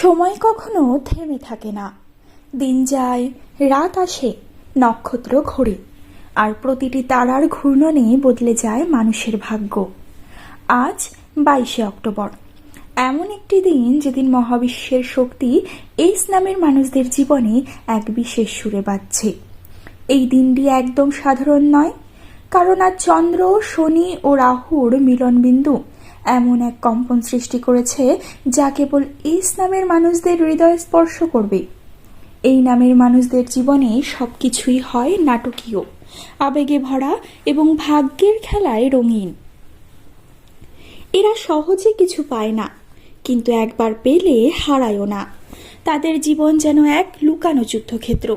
সময় কখনো থেমে থাকে না। দিন যায়, রাত আসে, নক্ষত্র ঘোরে, আর প্রতিটি তারার ঘূর্ণনে বদলে যায় মানুষের ভাগ্য। আজ বাইশে অক্টোবর। এমন একটি দিন যেদিন মহাবিশ্বের শক্তি এই নামের মানুষদের জীবনে এক বিশেষ সুরে বাজছে। এই দিনটি একদম সাধারণ নয়, কারণ আজ চন্দ্র, শনি ও রাহুর মিলনবিন্দু এমন এক কম্পন সৃষ্টি করেছে যা কেবল এই নামের মানুষদের হৃদয় স্পর্শ করবে। এই নামের মানুষদের জীবনে সবকিছুই হয় নাটকীয়, আবেগে ভরা এবং ভাগ্যের খেলায় রঙিন। এরা সহজে কিছু পায় না, কিন্তু একবার পেলে হারায়ও না। তাদের জীবন যেন এক লুকানো যুদ্ধক্ষেত্র,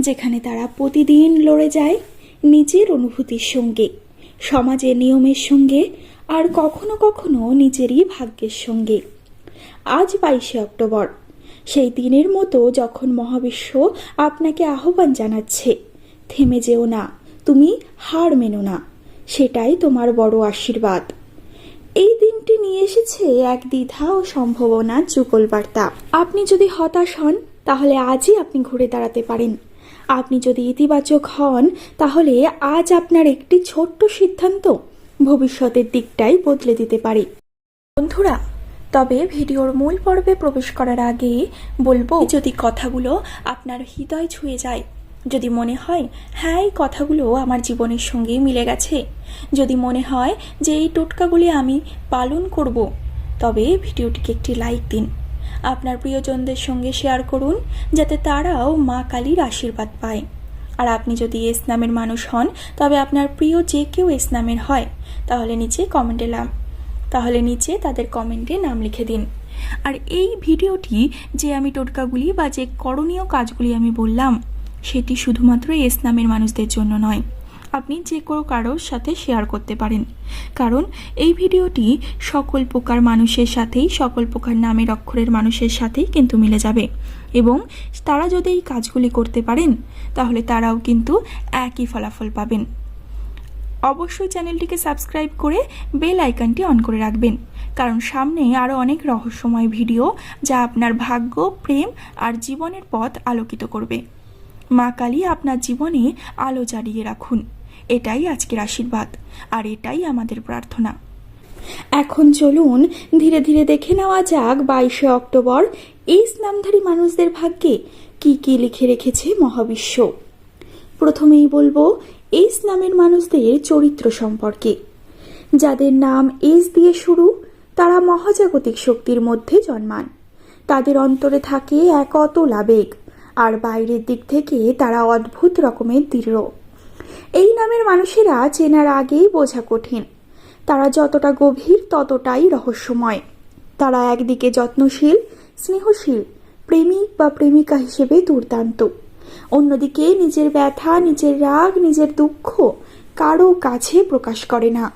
যেখানে তারা প্রতিদিন লড়ে যায় নিজের অনুভূতির সঙ্গে, সমাজের নিয়মের সঙ্গে আর কখনো কখনো নিজেরই ভাগ্যের সঙ্গে। আজ বাইশে অক্টোবর। সেই দিনের মতো যখন মহাবিশ্ব আপনাকে আহ্বান জানাচ্ছে, থেমে যেও না, তুমি হার মেনো না, সেটাই তোমার বড় আশীর্বাদ। এই দিনটি নিয়ে এসেছে এক দ্বিধা ও সম্ভাবনা যুগল বার্তা আপনি যদি হতাশ হন, তাহলে আজই আপনি ঘুরে দাঁড়াতে পারেন। আপনি যদি ইতিবাচক হন, তাহলে আজ আপনার একটি ছোট্ট সিদ্ধান্ত ভবিষ্যতের দিকটাই বদলে দিতে পারে। বন্ধুরা, তবে ভিডিওর মূল পর্বে প্রবেশ করার আগে বলব, যদি কথাগুলো আপনার হৃদয় ছুঁয়ে যায়, যদি মনে হয় হ্যাঁ এই কথাগুলো আমার জীবনের সঙ্গে মিলে গেছে। যদি মনে হয় যে এই টোটকাগুলি আমি পালন করব, তবে ভিডিওটিকে একটি লাইক দিন। আপনার প্রিয়জনদের সঙ্গে শেয়ার করুন, যাতে তারাও মা কালীর আশীর্বাদ পায়। আর আপনি যদি এস নামের মানুষ হন, তবে আপনার প্রিয় যে কেউ এস নামের হয়, তাহলে নিচে কমেন্টে লাম। তাহলে নিচে তাদের কমেন্টে নাম লিখে দিন। আর এই ভিডিওটি যে আমি টোটকাগুলি বা যে করণীয় কাজগুলি আমি বললাম, সেটি শুধুমাত্র এস নামের মানুষদের জন্য নয়, আপনি যে কোনো কারোর সাথে শেয়ার করতে পারেন। কারণ এই ভিডিওটি সকল প্রকার মানুষের সাথেই, সকল প্রকার নামের অক্ষরের মানুষের সাথেই কিন্তু মিলে যাবে। এবং তারা যদি এই কাজগুলি করতে পারেন, তাহলে তারাও কিন্তু একই ফলাফল পাবেন। অবশ্যই চ্যানেলটিকে সাবস্ক্রাইব করে বেল আইকনটি অন করে রাখবেন, কারণ সামনে আরও অনেক রহস্যময় ভিডিও যা আপনার ভাগ্য, প্রেম আর জীবনের পথ আলোকিত করবে। মা কালী আপনার জীবনে আলো জ্বালিয়ে রাখুন। এটাই আজকের আশীর্বাদ, আর এটাই আমাদের প্রার্থনা। এখন চলুন ধীরে ধীরে দেখে নেওয়া যাক বাইশে অক্টোবর এই নামধারী মানুষদের ভাগ্যে কি কি লিখে রেখেছে মহাবিশ্ব? প্রথমেই বলব এস নামের মানুষদের চরিত্র সম্পর্কে। যাদের নাম এস দিয়ে শুরু, তারা মহাজাগতিক শক্তির মধ্যে জন্মান। তাদের অন্তরে থাকে এক অতল আবেগ, আর বাইরের দিক থেকে তারা অদ্ভুত রকমের দৃঢ়। এই নামের মানুষেরা চেনার আগেই বোঝা কঠিন। তারা যতটা গভীর, ততটাই রহস্যময়। তারা একদিকে যত্নশীল স্নেহশীল প্রেমিক বা প্রেমিকা হিসেবে দুর্দান্ত। অন্যদিকে নিজের ব্যথা, নিজের রাগ, নিজের দুঃখ কারও কাছে প্রকাশ করে না।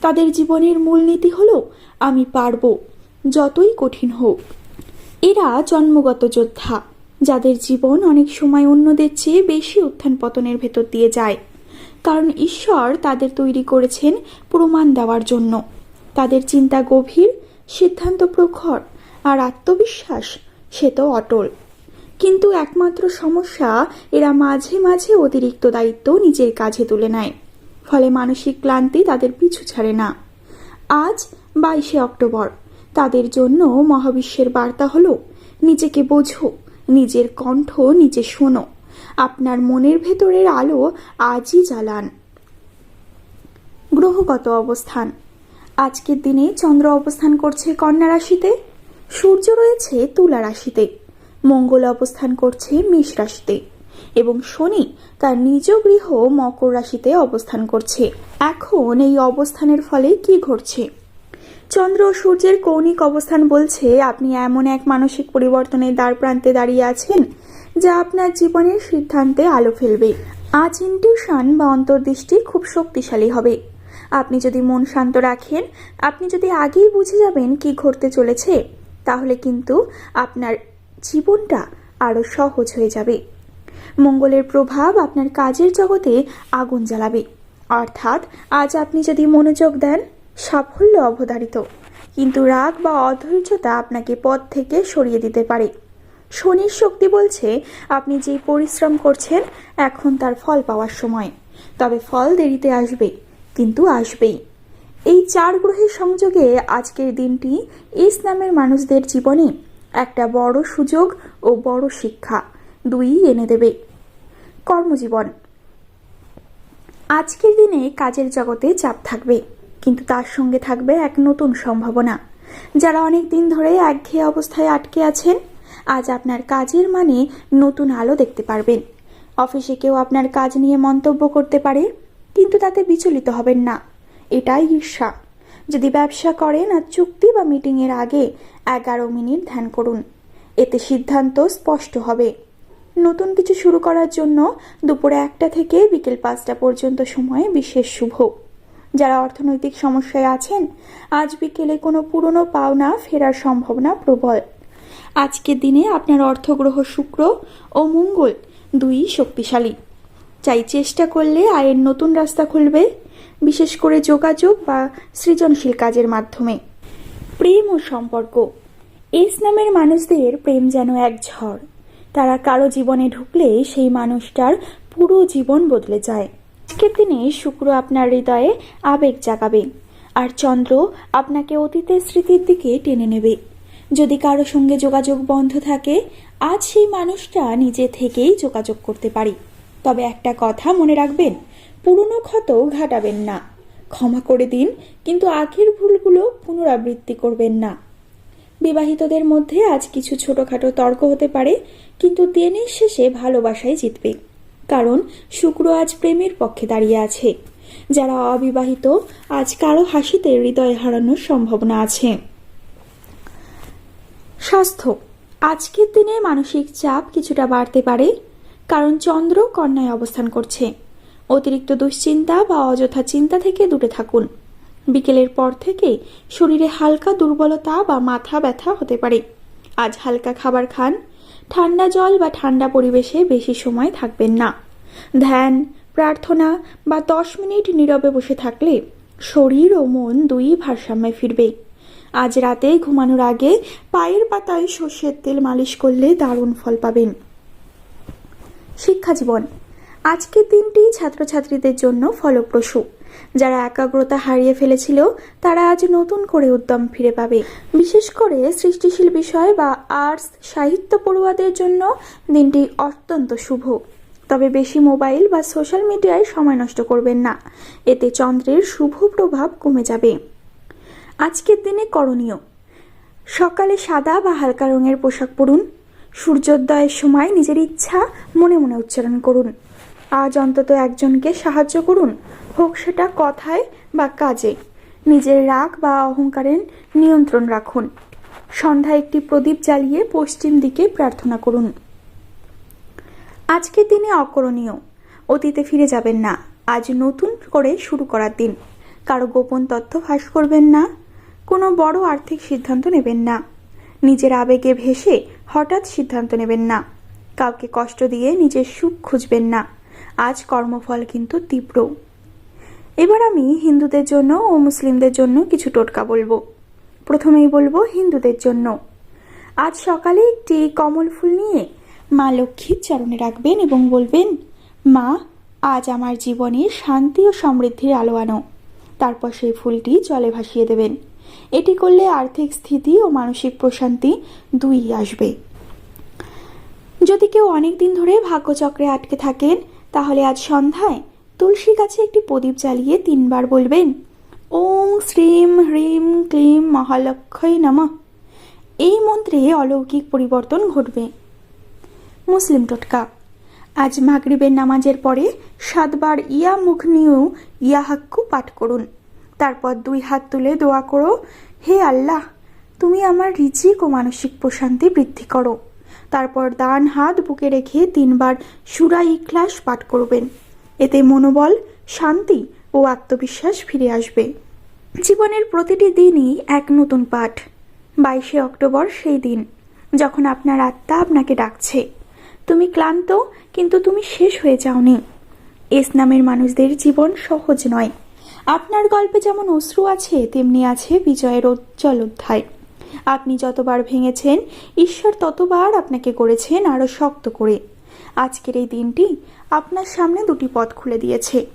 তাদের জীবনের মূলনীতি হলো, আমি পারব, যতই কঠিন হোক। এরা জন্মগত যোদ্ধা, যাদের জীবন অনেক সময় অন্যদের চেয়ে বেশি উত্থান পতনের ভেতর দিয়ে যায়। কারণ ঈশ্বর তাদের তৈরি করেছেন প্রমাণ দেওয়ার জন্য। তাদের চিন্তা গভীর, সিদ্ধান্ত প্রখর আর আত্মবিশ্বাস, সে তো অটল। কিন্তু একমাত্র সমস্যা, এরা মাঝে মাঝে অতিরিক্ত দায়িত্ব নিজের কাজে তুলে নেয়। ফলে মানসিক ক্লান্তি তাদের পিছু ছাড়ে না। আজ বাইশে অক্টোবর। তাদের জন্য মহাবিশ্বের বার্তা হলো, নিজেকে বোঝো, নিজের কণ্ঠ নিজে শোনো। আপনার মনের ভেতরের আলো আজই জ্বালান। গ্রহগত অবস্থান। আজকের দিনে চন্দ্র অবস্থান করছে কন্যা রাশিতে। সূর্য রয়েছে তুলা রাশিতে। মঙ্গল অবস্থান করছে মেষ রাশিতে এবং শনি তার নিজ গৃহ মকর রাশিতে অবস্থান করছে। এখন এই অবস্থানের ফলে কি ঘটছে? চন্দ্র ও সূর্যের কৌণিক অবস্থান বলছে, আপনি এমন এক মানসিক পরিবর্তনের দ্বার প্রান্তে দাঁড়িয়ে আছেন যা আপনার জীবনের সিদ্ধান্তে আলো ফেলবে। আজ ইনটিউশন বা অন্তর্দৃষ্টি খুব শক্তিশালী হবে। আপনি যদি মন শান্ত রাখেন, আপনি যদি আগেই বুঝে যাবেন কি ঘটতে চলেছে তাহলে কিন্তু আপনার জীবনটা আরও সহজ হয়ে যাবে। মঙ্গলের প্রভাব আপনার কাজের জগতে আগুন জ্বালাবে। অর্থাৎ আজ আপনি যদি মনোযোগ দেন, সাফল্য অবধারিত। কিন্তু রাগ বা অধৈর্যতা আপনাকে পথ থেকে সরিয়ে দিতে পারে। শনির শক্তি বলছে, আপনি যে পরিশ্রম করছেন, এখন তার ফল পাওয়ার সময়। তবে ফল দেরিতে আসবে, কিন্তু আসবেই। এই চার গ্রহের সংযোগে আজকের দিনটি ইসলামের মানুষদের জীবনে একটা বড় সুযোগ ও বড় শিক্ষা। দুই এনে দেবে। কর্মজীবন। আজকের দিনে কাজের জগতে চাপ থাকবে, কিন্তু তার সঙ্গে থাকবে এক নতুন সম্ভাবনা। যারা অনেক দিন ধরে একঘেয়ে অবস্থায় আটকে আছেন, আজ আপনার কাজের মানে নতুন আলো দেখতে পারবেন। অফিসে কেউ আপনার কাজ নিয়ে মন্তব্য করতে পারে, কিন্তু তাতে বিচলিত হবেন না। এটাই ঈর্ষা। যদি ব্যবসা করেন আর চুক্তি বা মিটিংয়ের আগে এগারো মিনিট ধ্যান করুন। এতে সিদ্ধান্ত স্পষ্ট হবে। নতুন কিছু শুরু করার জন্য দুপুরে একটা থেকে বিকেল পাঁচটা পর্যন্ত সময়ে বিশেষ শুভ। যারা অর্থনৈতিক সমস্যায় আছেন, আজ বিকেলে কোনো পুরনো পাওনা ফেরার সম্ভাবনা প্রবল। আজকের দিনে আপনার অর্থগ্রহ শুক্র ও মঙ্গল দুই শক্তিশালী। চাই চেষ্টা করলে আয়ের নতুন রাস্তা খুলবে বিশেষ করে যোগাযোগ বা সৃজনশীল কাজের মাধ্যমে। প্রেম ও সম্পর্ক। ইসলামের মানুষদের প্রেম যেন এক ঝড়। তারা কারও জীবনে ঢুকলে সেই মানুষটার পুরো জীবন বদলে যায়। আজকের দিনে শুক্র আপনার হৃদয়ে আবেগ জাগাবে আর চন্দ্র আপনাকে অতীতের স্মৃতির দিকে টেনে নেবে। যদি কারও সঙ্গে যোগাযোগ বন্ধ থাকে, আজ সেই মানুষটা নিজে থেকেই যোগাযোগ করতে পারে। তবে একটা কথা মনে রাখবেন পুরনো ক্ষত ঘাটাবেন না। ক্ষমা করে দিন, কিন্তু আগের ভুলগুলো পুনরাবৃত্তি করবেন না। বিবাহিতদের মধ্যে আজ কিছু ছোটখাটো তর্ক হতে পারে, কিন্তু দিনের শেষে ভালোবাসাই জিতবে। কারণ শুক্র আজ প্রেমের পক্ষে দাঁড়িয়ে আছে। যারা অবিবাহিত, আজ কারও হাসিতে হৃদয় হারানোর সম্ভাবনা আছে। স্বাস্থ্য। আজকের দিনে মানসিক চাপ কিছুটা বাড়তে পারে, কারণ চন্দ্র কন্যায় অবস্থান করছে। অতিরিক্ত দুশ্চিন্তা বা অযথা চিন্তা থেকে দূরে থাকুন। বিকেলের পর থেকে শরীরে হালকা দুর্বলতা বা মাথা ব্যথা হতে পারে। আজ হালকা খাবার খান। ঠান্ডা জল বা ঠান্ডা পরিবেশে বেশি সময় থাকবেন না। ধ্যান, প্রার্থনা বা দশ মিনিট নীরবে বসে থাকলে শরীর ও মন দুই ভারসাম্যে ফিরবে। আজ রাতে ঘুমানোর আগে পায়ের পাতায় সর্ষের তেল মালিশ করলে দারুণ ফল পাবেন। শিক্ষা জীবন আজকের দিনটি ছাত্রছাত্রীদের জন্য ফলপ্রসূ। যারা একাগ্রতা হারিয়ে ফেলেছিল, তারা আজ নতুন করে উদ্যম ফিরে পাবে। বিশেষ করে সৃষ্টিশীল বিষয় বা আর্টস, সাহিত্য পড়ুয়াদের জন্য দিনটি অত্যন্ত শুভ। তবে বেশি মোবাইল বা সোশ্যাল মিডিয়ায় সময় নষ্ট করবেন না। এতে চন্দ্রের শুভ প্রভাব কমে যাবে। আজকের দিনে করণীয়। সকালে সাদা বা হালকা রঙের পোশাক পরুন। সূর্যোদয়ের সময় নিজের ইচ্ছা মনে মনে উচ্চারণ করুন। আজ অন্তত একজনকে সাহায্য করুন। হোক সেটা কথায় বা কাজে। নিজের রাগ বা অহংকারের নিয়ন্ত্রণ রাখুন। সন্ধ্যায় একটি প্রদীপ জ্বালিয়ে পশ্চিম দিকে প্রার্থনা করুন। আজকে দিনে অকরণীয়। অতীতে ফিরে যাবেন না। আজ নতুন করে শুরু করার দিন। কারও গোপন তথ্য ফাঁস করবেন না। কোনো বড় আর্থিক সিদ্ধান্ত নেবেন না। নিজের আবেগে ভেসে হঠাৎ সিদ্ধান্ত নেবেন না। কাউকে কষ্ট দিয়ে নিজের সুখ খুঁজবেন না। আজ কর্মফল কিন্তু তীব্র। এবার আমি হিন্দুদের জন্য ও মুসলিমদের জন্য কিছু টোটকা বলব। প্রথমেই বলব হিন্দুদের জন্য। আজ সকালে একটি কমল ফুল নিয়ে মা লক্ষ্মীর চরণে রাখবেন এবং বলবেন, মা, আজ আমার জীবনে শান্তি ও সমৃদ্ধির আলো আনো। তারপর সেই ফুলটি জলে ভাসিয়ে দেবেন। এটি করলে আর্থিক স্থিতি ও মানসিক প্রশান্তি দুই আসবে। যদি কেউ অনেক দিন ধরে ভাগ্যচক্রে আটকে থাকেন তাহলে আজ সন্ধ্যায় তুলসী গাছে একটি প্রদীপ জ্বালিয়ে তিনবার বলবেন ওং শ্রীম হ্রিম ক্লিম মহালক্ষই নমঃ। এই মন্ত্রে অলৌকিক পরিবর্তন ঘটবে। মুসলিম টোটকা, আজ মাগরিবের নামাজের পরে সাতবার ইয়া মুখ নিয়েও ইয়া হাক্কু পাঠ করুন। তারপর দুই হাত তুলে দোয়া করো, হে আল্লাহ, তুমি আমার রিজিক ও মানসিক প্রশান্তি বৃদ্ধি করো। তারপর ডান হাত বুকে রেখে তিনবার সুরা ইখলাস পাঠ করবেন। এতে মনোবল, শান্তি ও আত্মবিশ্বাস ফিরে আসবে। জীবনের প্রতিটি দিনই এক নতুন পাঠ। বাইশে অক্টোবর সেই দিন, যখন আপনার আত্মা আপনাকে ডাকছে। তুমি ক্লান্ত, কিন্তু তুমি শেষ হয়ে যাওনি। ইসলামের মানুষদের জীবন সহজ নয়। আপনার গল্পে যেমন অশ্রু আছে, তেমনি আছে বিজয়ের উজ্জ্বল অধ্যায়। আপনি যতবার ভেঙেছেন, ঈশ্বর ততবার আপনাকে করেছেন আরও শক্ত করে। আজকের এই দিনটি আপনার সামনে দুটি পথ খুলে দিয়েছে।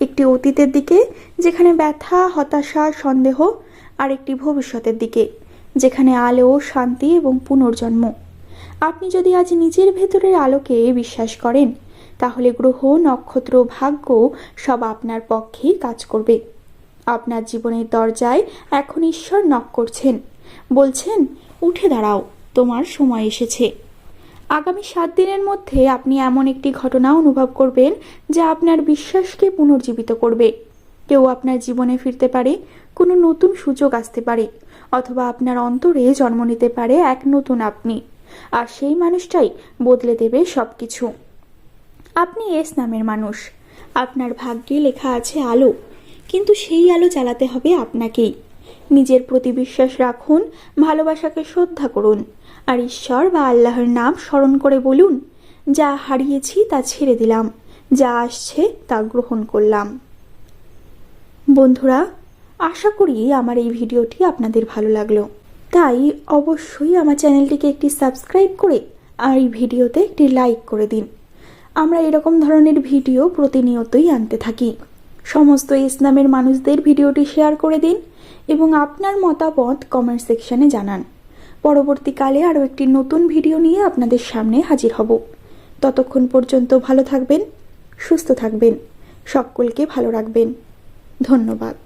একটি অতীতের দিকে, যেখানে ব্যথা, হতাশা, সন্দেহ আর একটি ভবিষ্যতের দিকে, যেখানে আলো, শান্তি এবং পুনর্জন্ম। আপনি যদি আজ নিজের ভেতরের আলোকে বিশ্বাস করেন, তাহলে গ্রহ, নক্ষত্র, ভাগ্য সব আপনার পক্ষেই কাজ করবে। আপনার জীবনের দরজায় এখন ঈশ্বর নক করছেন। বলছেন, উঠে দাঁড়াও, তোমার সময় এসেছে। আগামী সাত দিনের মধ্যে আপনি এমন একটি ঘটনা অনুভব করবেন যা আপনার বিশ্বাসকে পুনর্জীবিত করবে। কেউ আপনার জীবনে ফিরতে পারে, কোনো নতুন সুযোগ আসতে পারে, অথবা আপনার অন্তরে জন্ম নিতে পারে এক নতুন আপনি, আর সেই মানুষটাই বদলে দেবে সব কিছু আপনি এস নামের মানুষ। আপনার ভাগ্যে লেখা আছে আলো, কিন্তু সেই আলো জ্বালাতে হবে আপনাকেই। নিজের প্রতি বিশ্বাস রাখুন, ভালোবাসাকে শ্রদ্ধা করুন, আর ঈশ্বর বা আল্লাহর নাম স্মরণ করে বলুন, যা হারিয়েছি তা ছেড়ে দিলাম, যা আসছে তা গ্রহণ করলাম। বন্ধুরা, আশা করি আমার এই ভিডিওটি আপনাদের ভালো লাগল। তাই অবশ্যই আমার চ্যানেলটিকে একটি সাবস্ক্রাইব করে আর এই ভিডিওতে একটি লাইক করে দিন। আমরা এরকম ধরনের ভিডিও প্রতিনিয়তই আনতে থাকি। সমস্ত ইসলামের মানুষদের ভিডিওটি শেয়ার করে দিন এবং আপনার মতামত কমেন্ট সেকশনে জানান। পরবর্তীকালে আরও একটি নতুন ভিডিও নিয়ে আপনাদের সামনে হাজির হব। ততক্ষণ পর্যন্ত ভালো থাকবেন, সুস্থ থাকবেন, সকলকে ভালো রাখবেন। ধন্যবাদ।